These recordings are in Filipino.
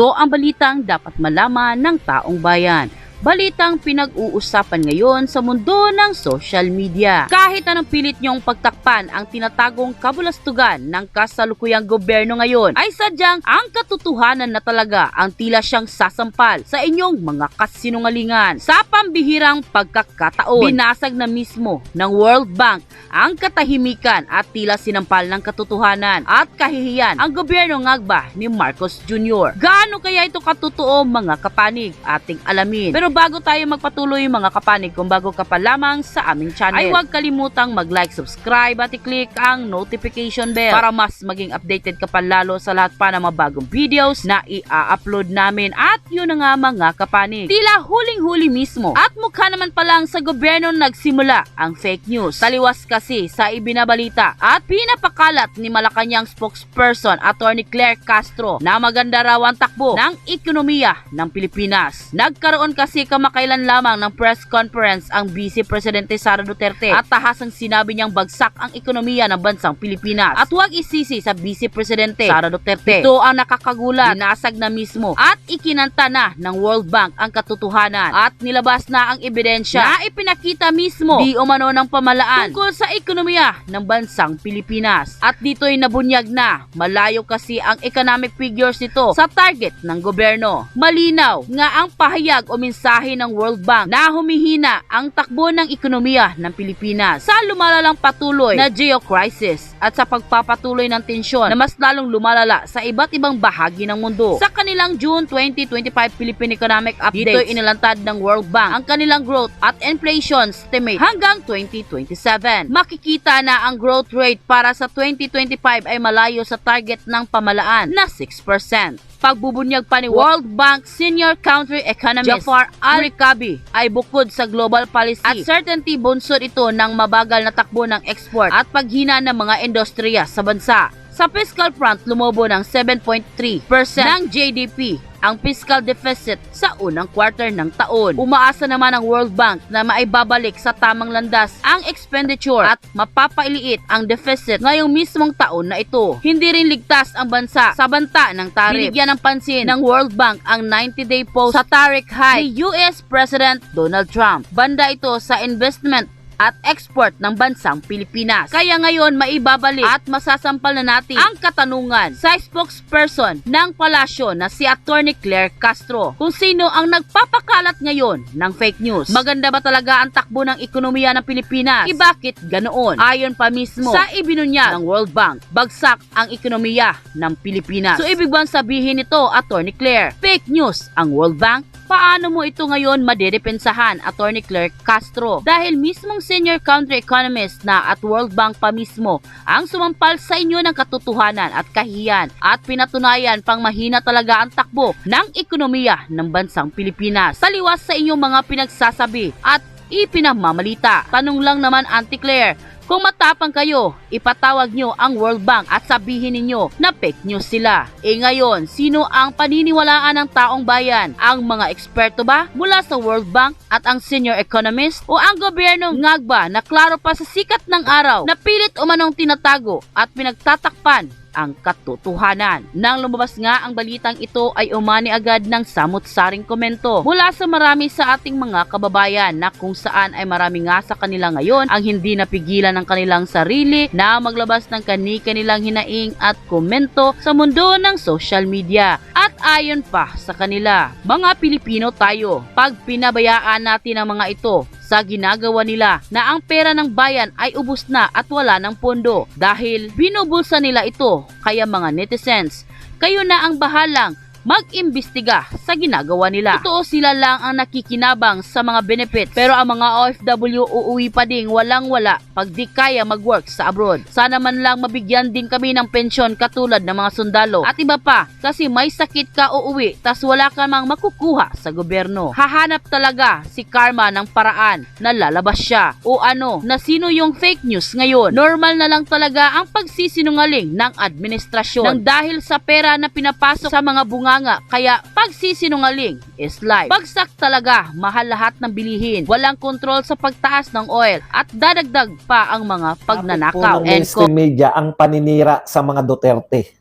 Ito ang balitang dapat malaman ng taong bayan. Balitang pinag-uusapan ngayon sa mundo ng social media. Kahit anong pilit niyong pagtakpan ang tinatagong kabulastugan ng kasalukuyang gobyerno ngayon, ay sadyang ang katotohanan na talaga ang tila siyang sasampal sa inyong mga kasinungalingan. Sa pambihirang pagkakataon, binasag na mismo ng World Bank ang katahimikan at tila sinampal ng katotohanan at kahihiyan ang gobyerno ngagba ni Marcos Jr. Gaano kaya ito katotoo mga kapanig ating alamin. Pero bago tayo magpatuloy mga kapanig kung bago ka pa lamang sa aming channel ay huwag kalimutang mag-like, subscribe at i-click ang notification bell para mas maging updated ka pa lalo sa lahat pa ng mga bagong videos na i-upload namin at yun na nga mga kapanig. Tila huling-huli mismo at mukha naman pa lang sa gobyerno nagsimula ang fake news. Taliwas kasi sa ibinabalita at pinapakalat ni Malacanang spokesperson Attorney Claire Castro na maganda raw ang takbo ng ekonomiya ng Pilipinas. Nagkaroon kasi kamakailan lamang ng press conference ang Vice Presidente Sara Duterte at tahasang sinabi niyang bagsak ang ekonomiya ng bansang Pilipinas. At huwag isisi sa Vice Presidente Sara Duterte. Ito ang nakakagulat, binasag na mismo at ikinanta na ng World Bank ang katotohanan at nilabas na ang ebidensya na ipinakita mismo di umano ng pamalaan tungkol sa ekonomiya ng bansang Pilipinas. At dito'y nabunyag na malayo kasi ang economic figures nito sa target ng gobyerno. Malinaw nga ang pahayag o mensahe ng World Bank na humihina ang takbo ng ekonomiya ng Pilipinas sa lumalalang patuloy na geo-crisis at sa pagpapatuloy ng tensyon na mas lalong lumalala sa iba't ibang bahagi ng mundo. Sa kanilang June 2025 Philippine Economic Update, dito inilantad ng World Bank ang kanilang growth at inflation estimate hanggang 2027. Makikita na ang growth rate para sa 2025 ay malayo sa target ng pamalaan na 6% pagbubunyag pa ni World Bank Senior Country Economist Jafar Al-Rikabi ay bukod sa global policy at certainty bunsod ito ng mabagal na takbo ng export at paghina ng mga industriya sa bansa. Sa fiscal front, lumobo ng 7.3% ng GDP ang fiscal deficit sa unang quarter ng taon. Umaasa naman ang World Bank na maibabalik sa tamang landas ang expenditure at mapapailiit ang deficit ngayong mismong taon na ito. Hindi rin ligtas ang bansa sa banta ng tarif. Binigyan ng pansin ng World Bank ang 90-day pause sa tariff hike ni US President Donald Trump. Banda ito sa investment at export ng bansang Pilipinas. Kaya ngayon maibabalik at masasampal na natin ang katanungan sa spokesperson ng palasyo na si Attorney Claire Castro kung sino ang nagpapakalat ngayon ng fake news. Maganda ba talaga ang takbo ng ekonomiya ng Pilipinas? E bakit ganoon? Ayon pa mismo sa ibinunyag ng World Bank, bagsak ang ekonomiya ng Pilipinas. So ibig bang sabihin nito, Attorney Claire, fake news ang World Bank? Paano mo ito ngayon madedepensahan, Attorney Claire Castro? Dahil mismong senior country economist na at World Bank pa mismo ang sumampal sa inyo ng katotohanan at kahiyan at pinatunayan pang mahina talaga ang takbo ng ekonomiya ng bansang Pilipinas. Taliwas sa inyong mga pinagsasabi at ipinamamalita. Tanong lang naman, Auntie Claire, kung matapang kayo, ipatawag nyo ang World Bank at sabihin ninyo na fake news sila. E ngayon, sino ang paniniwalaan ng taong bayan? Ang mga eksperto ba mula sa World Bank at ang senior economist? O ang gobyerno ngagba na klaro pa sa sikat ng araw na pilit umanong tinatago at pinagtatakpan ang katotohanan. Nang lumabas nga ang balitang ito ay umani agad ng samot-saring komento mula sa marami sa ating mga kababayan na kung saan ay marami nga sa kanila ngayon ang hindi napigilan ng kanilang sarili na maglabas ng kani-kanilang hinaing at komento sa mundo ng social media. At ayon pa sa kanila, mga Pilipino tayo, pag pinabayaan natin ang mga ito, sa ginagawa nila na ang pera ng bayan ay ubos na at wala ng pondo dahil binubulsa nila ito. Kaya mga netizens, kayo na ang bahalang mag-imbestiga sa ginagawa nila. Totoo sila lang ang nakikinabang sa mga benefits pero ang mga OFW uuwi pa ding walang wala pag di kaya mag-work sa abroad. Sana man lang mabigyan din kami ng pensyon katulad ng mga sundalo at iba pa kasi may sakit ka uuwi tas wala ka mang makukuha sa gobyerno. Hahanap talaga si Karma ng paraan na lalabas siya o ano na sino yung fake news ngayon. Normal na lang talaga ang pagsisinungaling ng administrasyon nang dahil sa pera na pinapasok sa mga bunga nga kaya pagsisinungaling is life. Bagsak talaga, mahal lahat ng bilihin. Walang kontrol sa pagtaas ng oil at dadagdag pa ang mga pagnanakaw. Ng mainstream media ang paninira sa mga Duterte?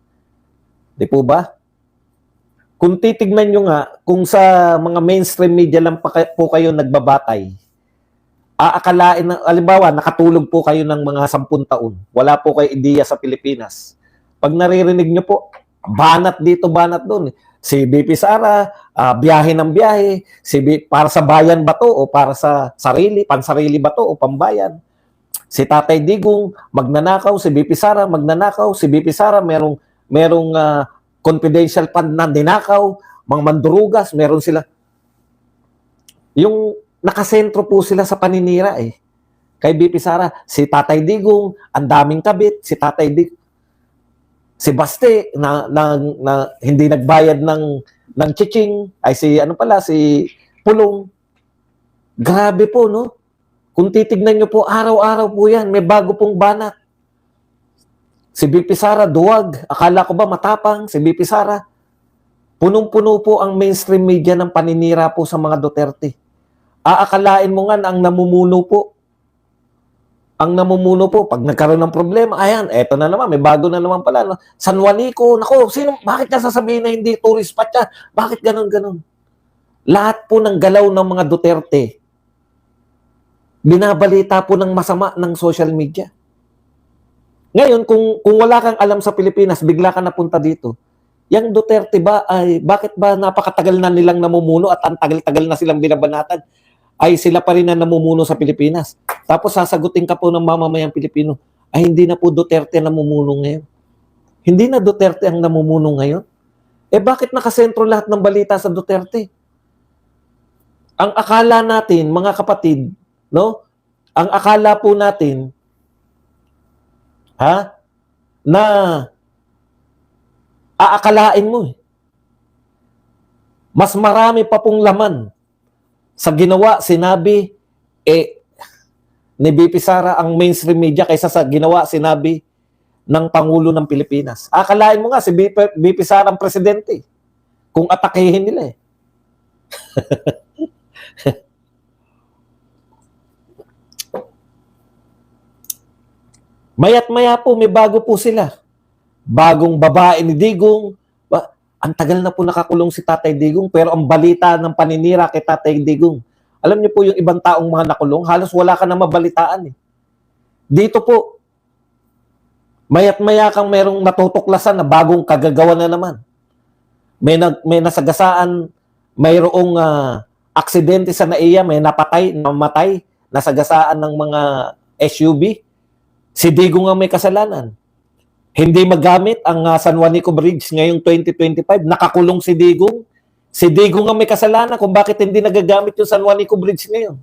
Di po ba? kung titignan nyo nga, kung sa mga mainstream media lang pa po kayo nagbabatay, aakalain na, alimbawa, nakatulog po kayo ng mga sampun taon, wala po kayo ideya sa Pilipinas. Pag naririnig nyo po, banat dito, banat doon. Si BP Sara, ah, biyahe ng biyahe, si B- para sa bayan ba to o para sa sarili, pansarili ba to o pambayan. Si Tatay Digong, magnanakaw, si BP Sara, magnanakaw, si BP Sara, merong, merong ah, confidential fund na dinakaw, mga mandurugas, meron sila. Yung nakasentro po sila sa paninira eh. Kay BP Sara, si Tatay Digong, ang daming kabit, si Tatay Dig si Baste na, na, na hindi nagbayad ng ng chiching ay si ano pala si Pulong. Grabe po no. Kung titignan niyo po araw-araw po 'yan, may bago pong banat. Si BP Sara duwag, akala ko ba matapang si BP Sara. Punong-puno po ang mainstream media ng paninira po sa mga Duterte. Aakalain mo nga na ang namumuno po ang namumuno po, pag nagkaroon ng problema, ayan, eto na naman, may bago na naman pala. No? San Juanico, nako, sino, bakit niya sasabihin na hindi tourist spot yan? Bakit ganon ganon? Lahat po ng galaw ng mga Duterte, binabalita po ng masama ng social media. Ngayon, kung, kung wala kang alam sa Pilipinas, bigla ka napunta dito, yung Duterte ba ay bakit ba napakatagal na nilang namumuno at ang tagal-tagal na silang binabanatan ay sila pa rin na namumuno sa Pilipinas. Tapos sasagutin ka po ng mamamayang Pilipino, ay hindi na po Duterte ang namumuno ngayon. Hindi na Duterte ang namumuno ngayon. Eh bakit nakasentro lahat ng balita sa Duterte? Ang akala natin, mga kapatid, no? Ang akala po natin, ha? Na aakalain mo eh. Mas marami pa pong laman sa ginawa, sinabi, eh, ni BP Sara ang mainstream media kaysa sa ginawa, sinabi ng Pangulo ng Pilipinas. Akalain mo nga si BP, BP Sara ang presidente. Kung atakehin nila eh. Mayat maya po, may bago po sila. Bagong babae ni Digong. Ang tagal na po nakakulong si Tatay Digong, pero ang balita ng paninira kay Tatay Digong, alam niyo po yung ibang taong mga nakulong, halos wala ka na mabalitaan eh. Dito po, mayat maya kang merong natutuklasan na bagong kagagawa na naman. May, nag, may nasagasaan, mayroong ah, aksidente sa naiya, may napatay, namatay, nasagasaan ng mga SUV. Si Digong ang may kasalanan. Hindi magamit ang ah, San Juanico Bridge ngayong 2025. Nakakulong si Digong. Si Digong ang may kasalanan kung bakit hindi nagagamit yung San Juanico Bridge ngayon.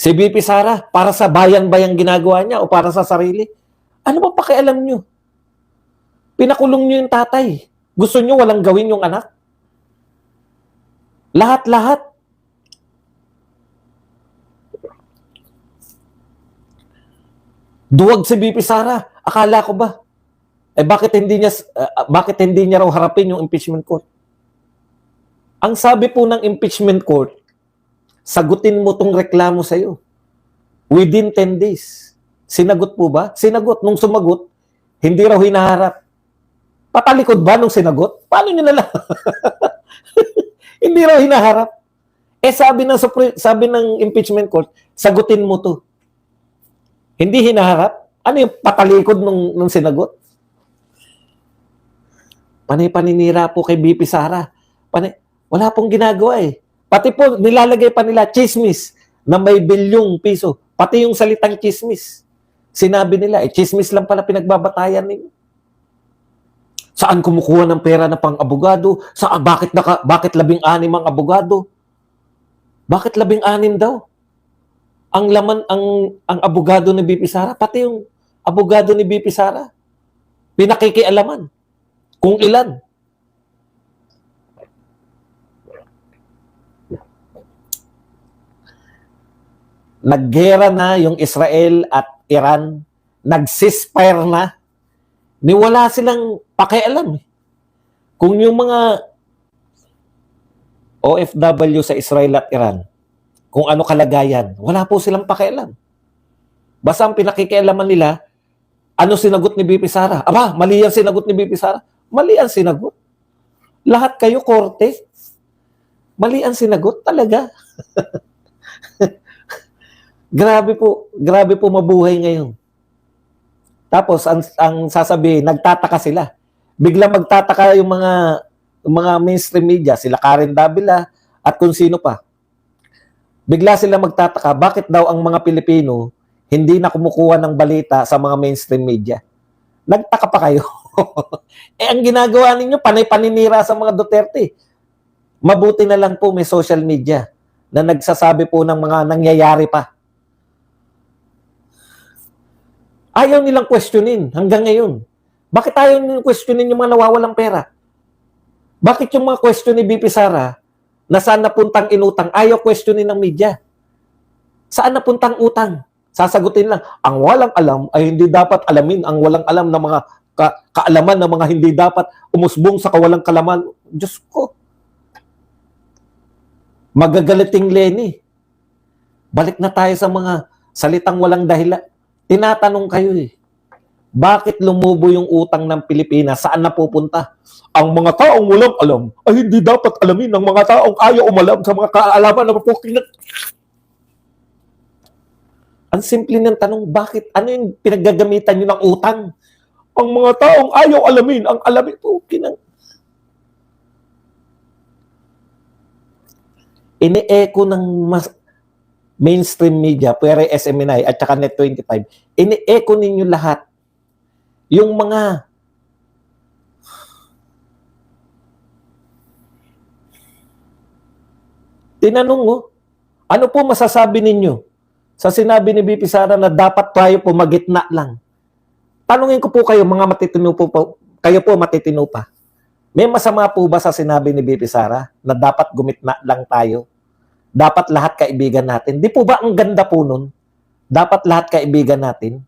Si BP Sara, para sa bayan ba yung ginagawa niya o para sa sarili? Ano ba pakialam nyo? Pinakulong nyo yung tatay. Gusto nyo walang gawin yung anak? Lahat-lahat. Duwag si BP Sara. Akala ko ba? Eh bakit hindi niya uh, bakit hindi niya raw harapin yung impeachment court? Ang sabi po ng impeachment court, sagutin mo tong reklamo sa iyo within 10 days. Sinagot po ba? Sinagot nung sumagot, hindi raw hinaharap. Patalikod ba nung sinagot? Paano niyo na lang? hindi raw hinaharap. Eh sabi ng sabi ng impeachment court, sagutin mo to. Hindi hinaharap? Ano yung patalikod nung, nung sinagot? Panay paninira po kay BP Sara. Panay, wala pong ginagawa eh. Pati po, nilalagay pa nila chismis na may bilyong piso. Pati yung salitang chismis. Sinabi nila, eh, chismis lang pala pinagbabatayan ninyo. Saan kumukuha ng pera na pang abogado? Sa, bakit, naka, bakit labing-anim ang abogado? Bakit labing-anim daw? ang laman ang ang abogado ni BP Sara, pati yung abogado ni BP Sara, pinakikialaman kung ilan. Naggera na yung Israel at Iran, nag-ceasefire na, ni wala silang pakialam. eh. Kung yung mga OFW sa Israel at Iran, kung ano kalagayan. Wala po silang pakialam. Basta ang pinakikialaman nila, ano sinagot ni BP Sara? Aba, mali ang sinagot ni BP Sara. Mali ang sinagot. Lahat kayo korte. Mali ang sinagot talaga. grabe po, grabe po mabuhay ngayon. Tapos ang, ang sasabihin, nagtataka sila. Bigla magtataka yung mga yung mga mainstream media, sila Karen Davila at kung sino pa. Bigla sila magtataka, bakit daw ang mga Pilipino hindi na kumukuha ng balita sa mga mainstream media? Nagtaka pa kayo. eh ang ginagawa ninyo, panay-paninira sa mga Duterte. Mabuti na lang po may social media na nagsasabi po ng mga nangyayari pa. Ayaw nilang questionin hanggang ngayon. Bakit ayaw nilang questionin yung mga nawawalang pera? Bakit yung mga question ni BP Sara na saan napuntang inutang, ayaw questionin ng media? Saan napuntang utang? Sasagutin lang, ang walang alam ay hindi dapat alamin ang walang alam ng mga ka- kaalaman ng mga hindi dapat umusbong sa kawalang kalaman. Diyos ko. Magagaliting Lenny. Balik na tayo sa mga salitang walang dahilan. Tinatanong kayo eh. Bakit lumubo yung utang ng Pilipinas? Saan napupunta? Ang mga taong walang alam ay hindi dapat alamin ng mga taong ayaw umalam sa mga kaalaman na mapukin. Ang simple ng tanong, bakit? Ano yung pinaggagamitan nyo ng utang? Ang mga taong ayaw alamin, ang alamin, pukin ng... Ini-echo ng mas, mainstream media, pwere SMNI at saka Net25, ini-echo ninyo lahat yung mga Tinanong mo, ano po masasabi ninyo sa sinabi ni BP Sara na dapat tayo po magitna lang? Tanungin ko po kayo, mga matitino po, po kayo po matitino pa. May masama po ba sa sinabi ni BP Sara na dapat gumitna lang tayo? Dapat lahat kaibigan natin? Di po ba ang ganda po nun? Dapat lahat kaibigan natin?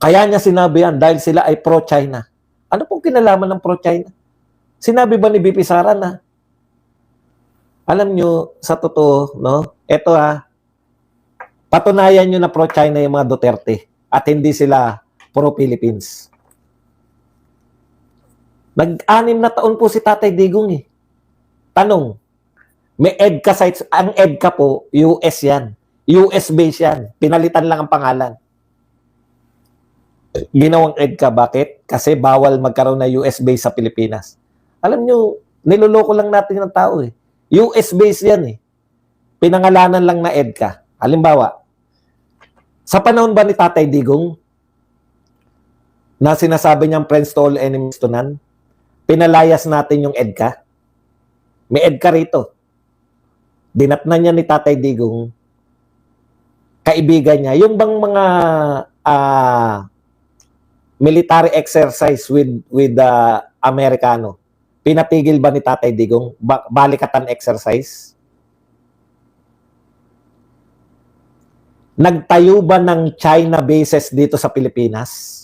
Kaya niya sinabi yan dahil sila ay pro-China. Ano pong kinalaman ng pro-China? Sinabi ba ni BP Sara na alam nyo, sa totoo, no? Ito ha, patunayan nyo na pro-China yung mga Duterte at hindi sila pro-Philippines. Nag-anim na taon po si Tatay Digong eh. Tanong, may EDCA sites, ang EDCA po, US yan. US base yan. Pinalitan lang ang pangalan. Ginawang EDCA, bakit? Kasi bawal magkaroon na US base sa Pilipinas. Alam nyo, niloloko lang natin ng tao eh. US base yan eh. Pinangalanan lang na EDCA. Halimbawa, sa panahon ba ni Tatay Digong, na sinasabi niyang friends to all enemies to none, pinalayas natin yung EDCA. May EDCA rito. Dinatnan niya ni Tatay Digong, kaibigan niya, yung bang mga ah, military exercise with with the Amerikano, pinatigil ba ni Tatay Digong? Ba- balikatan exercise? Nagtayo ba ng China bases dito sa Pilipinas?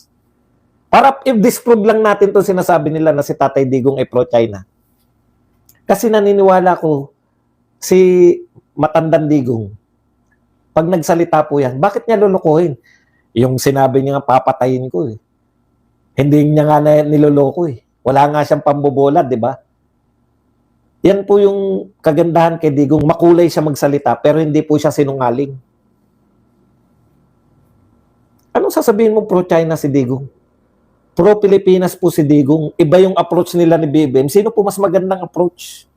Para i-disprove lang natin itong sinasabi nila na si Tatay Digong ay pro-China. Kasi naniniwala ko, si Matandang Digong, pag nagsalita po yan, bakit niya lulukuhin? Yung sinabi niya nga, papatayin ko eh. Hindi niya nga niloloko eh. Wala nga siyang pambobola, di ba? Yan po yung kagandahan kay Digong. Makulay siya magsalita, pero hindi po siya sinungaling. Anong sasabihin mo pro-China si Digong? Pro-Pilipinas po si Digong. Iba yung approach nila ni BBM. Sino po mas magandang approach?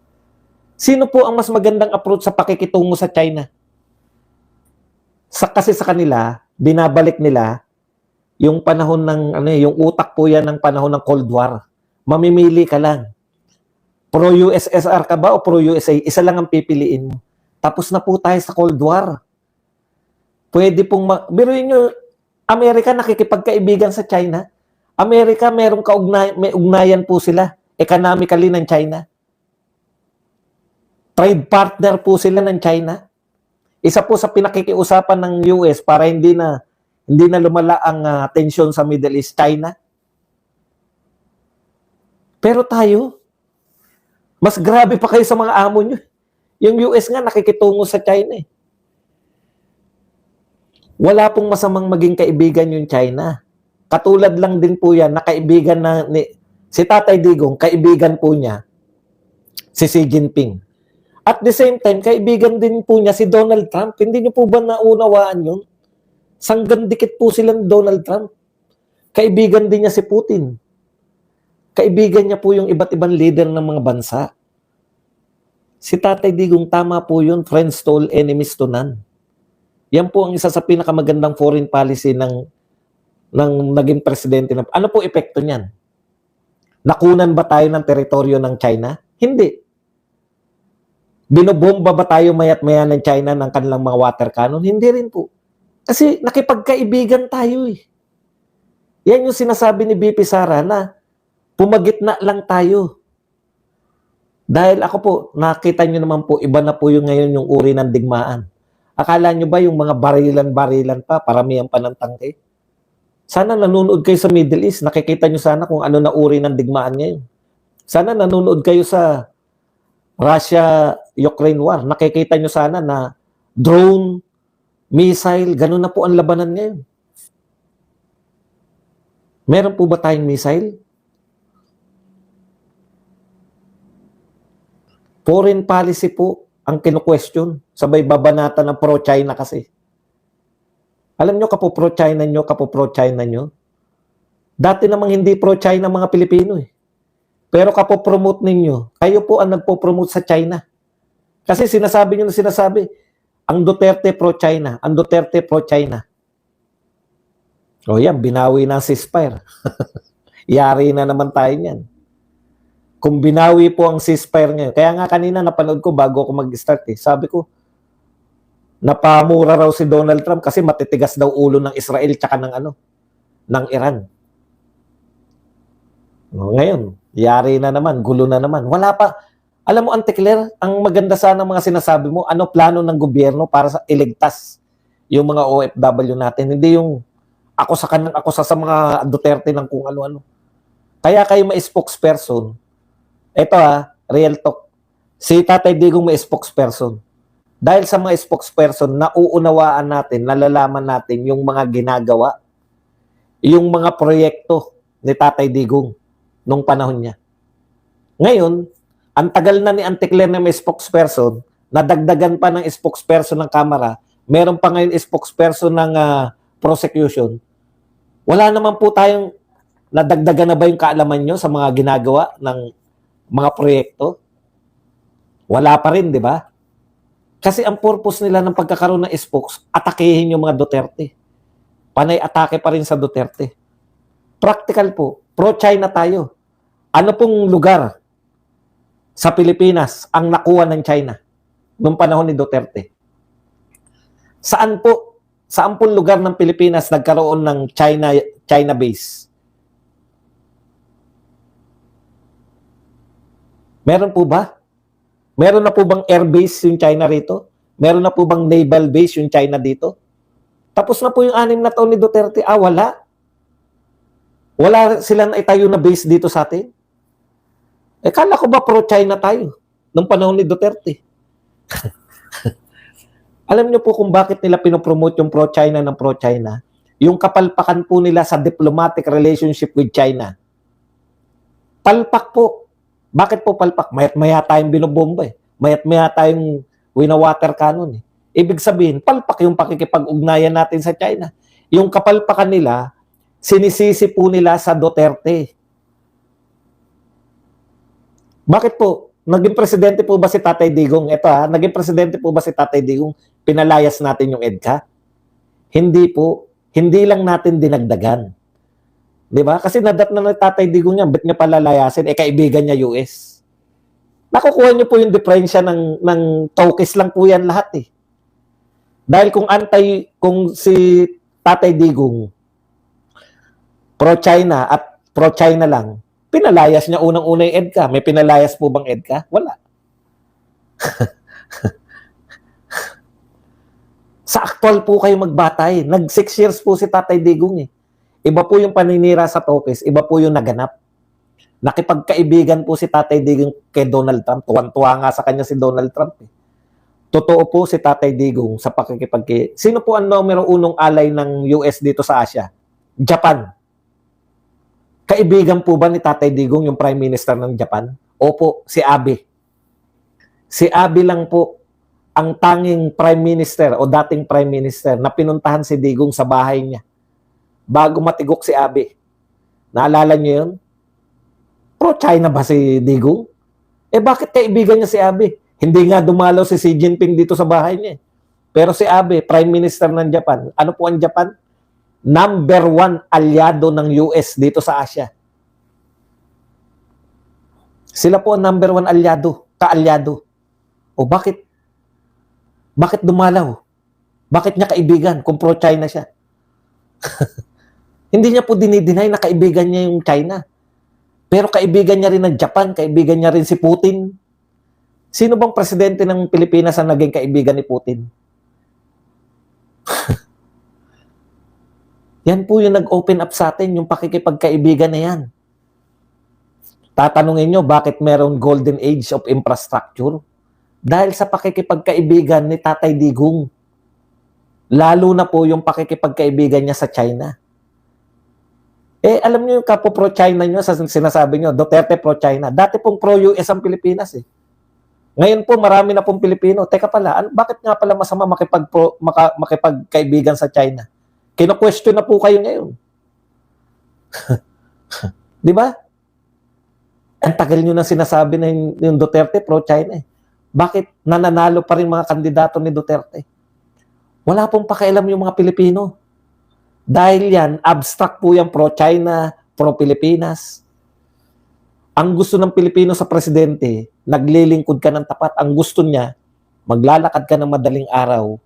Sino po ang mas magandang approach sa pakikitungo sa China? Sa, kasi sa kanila, binabalik nila yung panahon ng, ano eh, yung utak po yan ng panahon ng Cold War. Mamimili ka lang. Pro-USSR ka ba o pro-USA? Isa lang ang pipiliin mo. Tapos na po tayo sa Cold War. Pwede pong, biruin nyo, Amerika nakikipagkaibigan sa China. Amerika merong kaugnay, may ugnayan po sila economically ng China. Trade partner po sila ng China. Isa po sa pinakikiusapan ng US para hindi na hindi na lumala ang ah, tensyon sa Middle East, China. Pero tayo, mas grabe pa kayo sa mga amo nyo. Yung US nga nakikitungo sa China eh. Wala pong masamang maging kaibigan yung China. Katulad lang din po yan na kaibigan na ni, Si Tatay Digong, kaibigan po niya si Xi Jinping. At the same time, kaibigan din po niya si Donald Trump. Hindi niyo po ba naunawaan yun? Sanggan dikit po silang Donald Trump. Kaibigan din niya si Putin. Kaibigan niya po yung iba't ibang leader ng mga bansa. Si Tatay Digong, tama po yun. Friends to all, enemies to none. Yan po ang isa sa pinakamagandang foreign policy ng ng naging presidente. Na, ano po epekto niyan? Nakunan ba tayo ng teritoryo ng China? Hindi. Binobomba ba tayo mayat maya ng China ng kanilang mga water cannon? Hindi rin po. Kasi nakipagkaibigan tayo eh. Yan yung sinasabi ni BP Sara na pumagitna lang tayo. Dahil ako po, nakita nyo naman po, iba na po yung ngayon yung uri ng digmaan. Akala nyo ba yung mga barilan-barilan pa, paramihan pa ng tangke? Sana nanonood kayo sa Middle East, nakikita nyo sana kung ano na uri ng digmaan ngayon. Sana nanonood kayo sa Russia-Ukraine war, nakikita nyo sana na drone, missile, ganun na po ang labanan ngayon. Meron po ba tayong missile? Foreign policy po ang kinu-question. Sabay babanata ng pro-China kasi. Alam nyo, kapo pro-China nyo, kapo pro-China nyo. Dati namang hindi pro-China mga Pilipino eh. Pero kapo-promote ninyo, kayo po ang nagpo-promote sa China. Kasi sinasabi nyo na sinasabi, ang Duterte pro-China, ang Duterte pro-China. O yan, binawi na ang ceasefire. Yari na naman tayo niyan. Kung binawi po ang ceasefire ngayon, kaya nga kanina napanood ko bago ako mag-start eh, sabi ko, napamura raw si Donald Trump kasi matitigas daw ulo ng Israel tsaka ng ano, ng Iran. Ngayon, yari na naman, gulo na naman. Wala pa. Alam mo, Ante Claire, ang maganda sana ng mga sinasabi mo, ano plano ng gobyerno para sa iligtas yung mga OFW natin. Hindi yung ako sa kanang ako sa, sa mga Duterte ng kung ano-ano. Kaya kayo may spokesperson. Ito ha, real talk. Si Tatay Digong may spokesperson. Dahil sa mga spokesperson, nauunawaan natin, nalalaman natin yung mga ginagawa, yung mga proyekto ni Tatay Digong nung panahon niya. Ngayon, ang tagal na ni Anticler na may spokesperson, nadagdagan pa ng spokesperson ng Kamara, meron pa ngayon spokesperson ng ah, prosecution. Wala naman po tayong nadagdagan na ba yung kaalaman nyo sa mga ginagawa ng mga proyekto? Wala pa rin, di ba? Kasi ang purpose nila ng pagkakaroon ng spokes, atakehin yung mga Duterte. Panay atake pa rin sa Duterte. Practical po, pro-China tayo. Ano pong lugar sa Pilipinas ang nakuha ng China noong panahon ni Duterte? Saan po, saan pong lugar ng Pilipinas nagkaroon ng China China base? Meron po ba? Meron na po bang air base yung China rito? Meron na po bang naval base yung China dito? Tapos na po yung anim na taon ni Duterte. Ah, wala. Wala sila na itayo na base dito sa atin. Eh, kala ko ba pro-China tayo nung panahon ni Duterte? Alam niyo po kung bakit nila pinopromote yung pro-China ng pro-China? Yung kapalpakan po nila sa diplomatic relationship with China. Palpak po. Bakit po palpak? Mayat-maya tayong binobomba eh. Mayat-maya tayong winawater cannon eh. Ibig sabihin, palpak yung pakikipag-ugnayan natin sa China. Yung kapalpakan nila, sinisisi po nila sa Duterte. Bakit po? Naging presidente po ba si Tatay Digong? Ito ha, naging presidente po ba si Tatay Digong? Pinalayas natin yung EDCA? Hindi po. Hindi lang natin dinagdagan. Di ba? Kasi nadat na ng Tatay Digong niya, ba't niya palalayasin? Eh, kaibigan niya US. Nakukuha niyo po yung diferensya ng, ng tokis lang po yan lahat eh. Dahil kung antay, kung si Tatay Digong pro-China at pro-China lang, pinalayas niya unang-una yung EDCA. May pinalayas po bang EDCA? Wala. Sa actual po kayo magbatay. Nag six years po si Tatay Digong eh. Iba po yung paninira sa Tokis, iba po yung naganap. Nakipagkaibigan po si Tatay Digong kay Donald Trump. Tuwan-tuwa nga sa kanya si Donald Trump eh. Totoo po si Tatay Digong sa pakikipag Sino po ang numero unong alay ng US dito sa Asia? Japan. Kaibigan po ba ni Tatay Digong yung Prime Minister ng Japan? Opo, si Abe. Si Abe lang po ang tanging Prime Minister o dating Prime Minister na pinuntahan si Digong sa bahay niya bago matigok si Abe. Naalala niyo yun? Pro-China ba si Digong? Eh bakit kaibigan niya si Abe? Hindi nga dumalaw si Xi Jinping dito sa bahay niya. eh. Pero si Abe, Prime Minister ng Japan, ano po ang Japan? Number one alyado ng US dito sa Asia. Sila po ang number one alyado, kaalyado. O bakit? Bakit dumalaw? Bakit niya kaibigan kung pro-China siya? Hindi niya po dinideny na kaibigan niya yung China. Pero kaibigan niya rin ng Japan, kaibigan niya rin si Putin. Sino bang presidente ng Pilipinas ang naging kaibigan ni Putin? yan po yung nag-open up sa atin, yung pakikipagkaibigan na yan. Tatanungin nyo, bakit merong golden age of infrastructure? Dahil sa pakikipagkaibigan ni Tatay Digong. Lalo na po yung pakikipagkaibigan niya sa China. Eh, alam niyo yung kapo pro-China niyo sa sinasabi niyo, Duterte pro-China. Dati pong pro-US ang Pilipinas eh. Ngayon po, marami na pong Pilipino. Teka pala, ano, bakit nga pala masama makipag maka, makipagkaibigan sa China? Kino-question na po kayo ngayon. Di ba? Ang tagal nyo nang sinasabi na yung, yung Duterte pro-China eh. Bakit nananalo pa rin mga kandidato ni Duterte? Wala pong pakialam yung mga Pilipino. Dahil yan, abstract po yung pro-China, pro-Pilipinas. Ang gusto ng Pilipino sa presidente, naglilingkod ka ng tapat. Ang gusto niya, maglalakad ka ng madaling araw,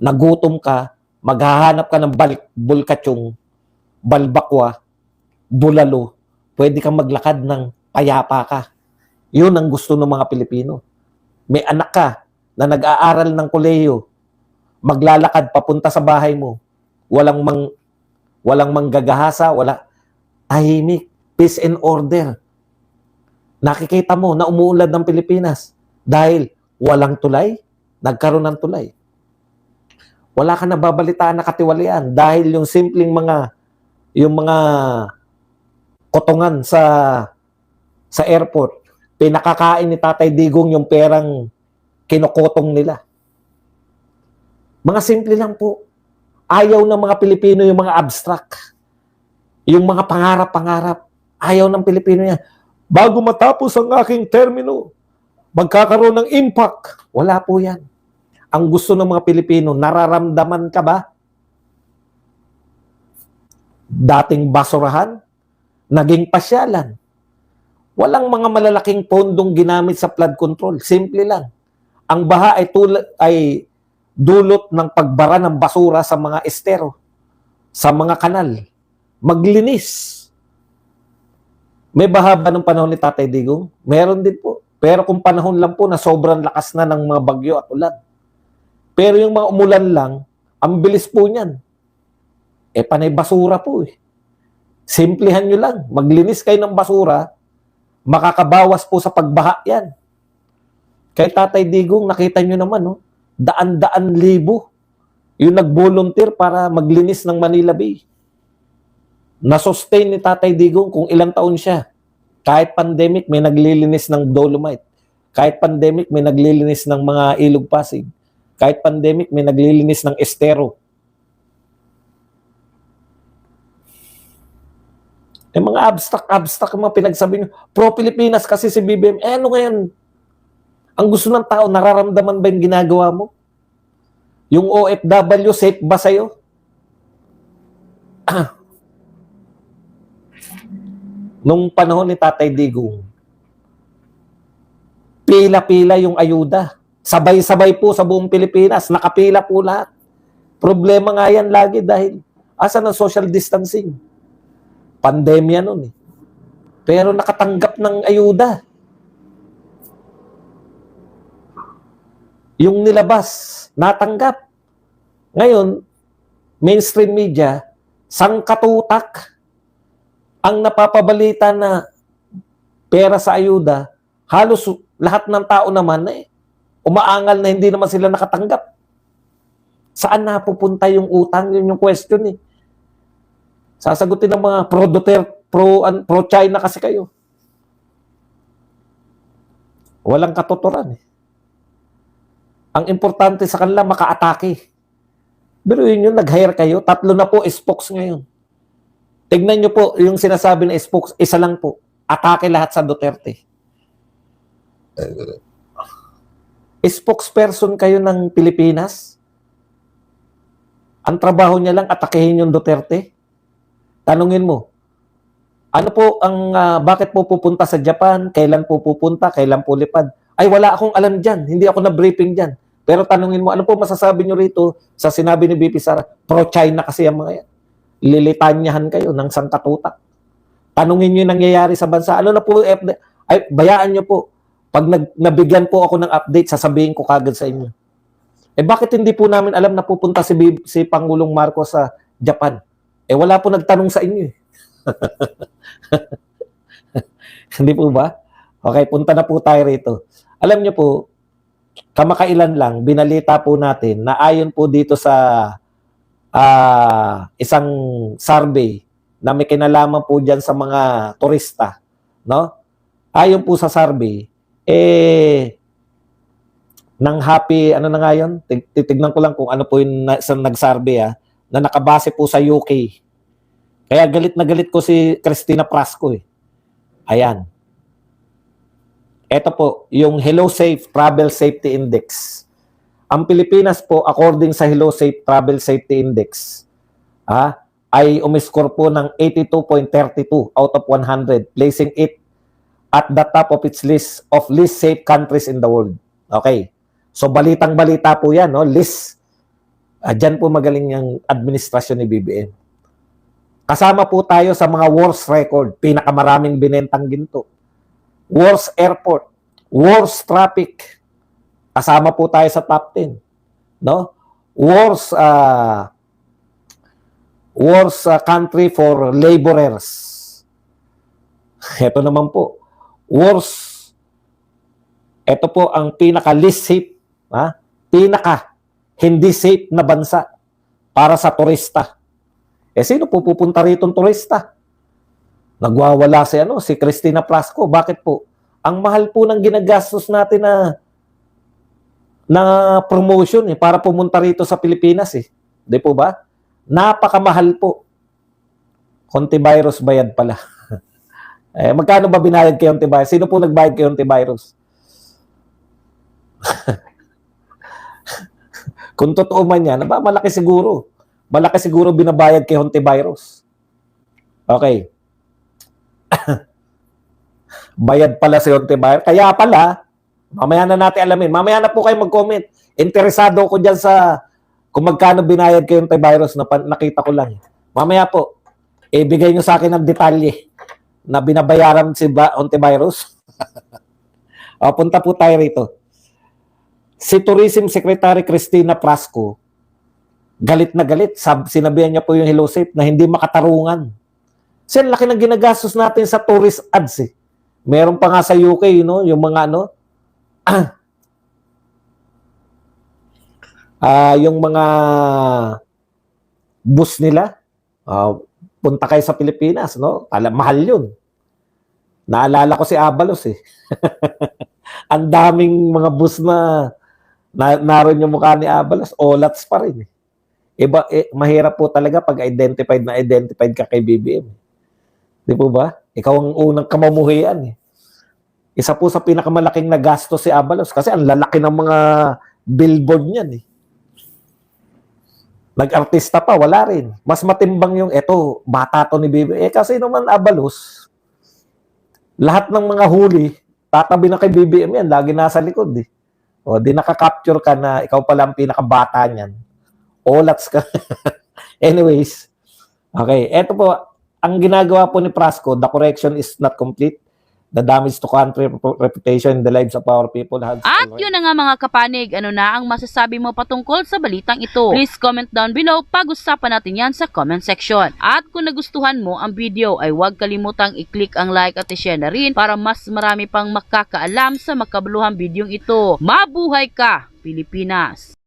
nagutom ka, maghahanap ka ng bal- bulkatsong, balbakwa, bulalo, pwede kang maglakad ng payapa ka. Yun ang gusto ng mga Pilipino. May anak ka na nag-aaral ng koleyo, maglalakad papunta sa bahay mo, walang mang walang manggagahasa, wala tahimik, peace and order. Nakikita mo na umuunlad ng Pilipinas dahil walang tulay, nagkaroon ng tulay. Wala ka nababalitaan na katiwalian dahil yung simpleng mga yung mga kotongan sa sa airport, pinakakain ni Tatay Digong yung perang kinokotong nila. Mga simple lang po. Ayaw ng mga Pilipino yung mga abstract. Yung mga pangarap-pangarap. Ayaw ng Pilipino yan. Bago matapos ang aking termino, magkakaroon ng impact. Wala po yan. Ang gusto ng mga Pilipino, nararamdaman ka ba? Dating basurahan, naging pasyalan. Walang mga malalaking pondong ginamit sa flood control. Simple lang. Ang baha ay, tul- ay dulot ng pagbara ng basura sa mga estero, sa mga kanal. Maglinis. May baha ba ng panahon ni Tatay Digong? Meron din po. Pero kung panahon lang po na sobrang lakas na ng mga bagyo at ulan. Pero yung mga umulan lang, ang bilis po niyan. Eh, panay basura po eh. Simplihan nyo lang. Maglinis kayo ng basura, makakabawas po sa pagbaha yan. Kay Tatay Digong, nakita nyo naman, no? Daan-daan libo yung nag-volunteer para maglinis ng Manila Bay. Na-sustain ni Tatay Digong kung ilang taon siya. Kahit pandemic, may naglilinis ng Dolomite. Kahit pandemic, may naglilinis ng mga ilog pasig. Kahit pandemic, may naglilinis ng estero. Eh mga abstract-abstract mga pinagsabi nyo. Pro-Pilipinas kasi si BBM. Eh ano ngayon? Ang gusto ng tao, nararamdaman ba yung ginagawa mo? Yung OFW, safe ba sa'yo? Nung panahon ni Tatay Digong, pila-pila yung ayuda. Sabay-sabay po sa buong Pilipinas. Nakapila po lahat. Problema nga yan lagi dahil asan ang social distancing? Pandemya nun eh. Pero nakatanggap ng ayuda. Yung nilabas, natanggap. Ngayon, mainstream media, sangkatutak ang napapabalita na pera sa ayuda, halos lahat ng tao naman eh, umaangal na hindi naman sila nakatanggap. Saan napupunta yung utang? Yun yung question eh. Sasagutin ng mga pro-Duterte, pro, an- pro-China kasi kayo. Walang katuturan eh. Ang importante sa kanila, maka-atake. Pero yun yung nag-hire kayo, tatlo na po spokes ngayon. Tignan nyo po, yung sinasabi na spokes, isa lang po. Atake lahat sa Duterte. Spokesperson kayo ng Pilipinas? Ang trabaho niya lang, atakehin yung Duterte? Tanungin mo, ano po ang, ah, bakit po pupunta sa Japan? Kailan po pupunta? Kailan po lipad? Ay, wala akong alam dyan. Hindi ako na-briefing dyan. Pero tanungin mo, ano po masasabi nyo rito sa sinabi ni BP Sara? Pro-China kasi ang mga yan. Lilitanyahan kayo ng sangkatutak. Tanungin nyo yung nangyayari sa bansa. Ano na po, FD? ay, bayaan nyo po. Pag nag, nabigyan po ako ng update, sasabihin ko kagad sa inyo. Eh bakit hindi po namin alam na pupunta si, si Pangulong Marcos sa Japan? Eh wala po nagtanong sa inyo eh. Hindi po ba? Okay, punta na po tayo rito. Alam niyo po, kamakailan lang, binalita po natin na ayon po dito sa ah, isang survey na may kinalaman po dyan sa mga turista, no? Ayon po sa survey, eh, ng happy, ano na nga yun? Tig- Titignan ko lang kung ano po yung sa nag-survey ah, na nakabase po sa UK. Kaya galit na galit ko si Christina Prasco eh. Ayan. Ito po, yung Hello Safe Travel Safety Index. Ang Pilipinas po, according sa Hello Safe Travel Safety Index, ah, ay umiscore po ng 82.32 out of 100, placing it at the top of its list of least safe countries in the world. Okay. So, balitang-balita po yan, no? List. Ah, dyan po magaling yung administrasyon ni BBM. Kasama po tayo sa mga worst record, pinakamaraming binentang ginto. Worst airport, worst traffic. Kasama po tayo sa top 10. No? Worst uh, worst uh, country for laborers. Ito naman po. Worst ito po ang pinaka least safe, ha? Pinaka hindi safe na bansa para sa turista. Eh sino po pupunta rito turista? Nagwawala si ano, si Christina Prasco. Bakit po? Ang mahal po ng ginagastos natin na na promotion eh para pumunta rito sa Pilipinas eh. 'Di po ba? Napakamahal po. Contivirus bayad pala. eh magkano ba binayad kay Contivirus? Sino po nagbayad kay Contivirus? Kung totoo man yan, aba, malaki siguro malaki siguro binabayad kay Hontivirus. Okay. Bayad pala si Hontivirus. Kaya pala, mamaya na natin alamin. Mamaya na po kayo mag-comment. Interesado ko dyan sa kung magkano binayad kay Hontivirus na nakita ko lang. Mamaya po, ibigay nyo sa akin ng detalye na binabayaran si ba- Hontivirus. o, punta po tayo rito. Si Tourism Secretary Christina Prasco, galit na galit. Sab, sinabihan niya po yung Hello Safe na hindi makatarungan. Kasi laki ng ginagastos natin sa tourist ads eh. Meron pa nga sa UK, you know, yung mga ano, ah yung mga bus nila, ah, punta kayo sa Pilipinas, no? Alam, mahal yun. Naalala ko si Abalos eh. ang daming mga bus na, na naroon yung mukha ni Abalos, olats pa rin eh. Iba, eh, mahirap po talaga pag identified na identified ka kay BBM. Di po ba? Ikaw ang unang kamamuhian eh. Isa po sa pinakamalaking nagasto si Abalos kasi ang lalaki ng mga billboard niyan eh. Nag-artista pa, wala rin. Mas matimbang yung, eto, bata to ni BBM. Eh kasi naman Abalos, lahat ng mga huli, tatabi na kay BBM yan, lagi nasa likod eh. O, di nakaka-capture ka na ikaw pala ang pinakabata niyan olats ka. Anyways, okay, eto po, ang ginagawa po ni Prasco, the correction is not complete. The damage to country reputation and the lives of our people has At yun na nga mga kapanig, ano na ang masasabi mo patungkol sa balitang ito? Please comment down below, pag-usapan natin yan sa comment section. At kung nagustuhan mo ang video ay huwag kalimutang i-click ang like at i-share na rin para mas marami pang makakaalam sa makabuluhang bidyong ito. Mabuhay ka, Pilipinas!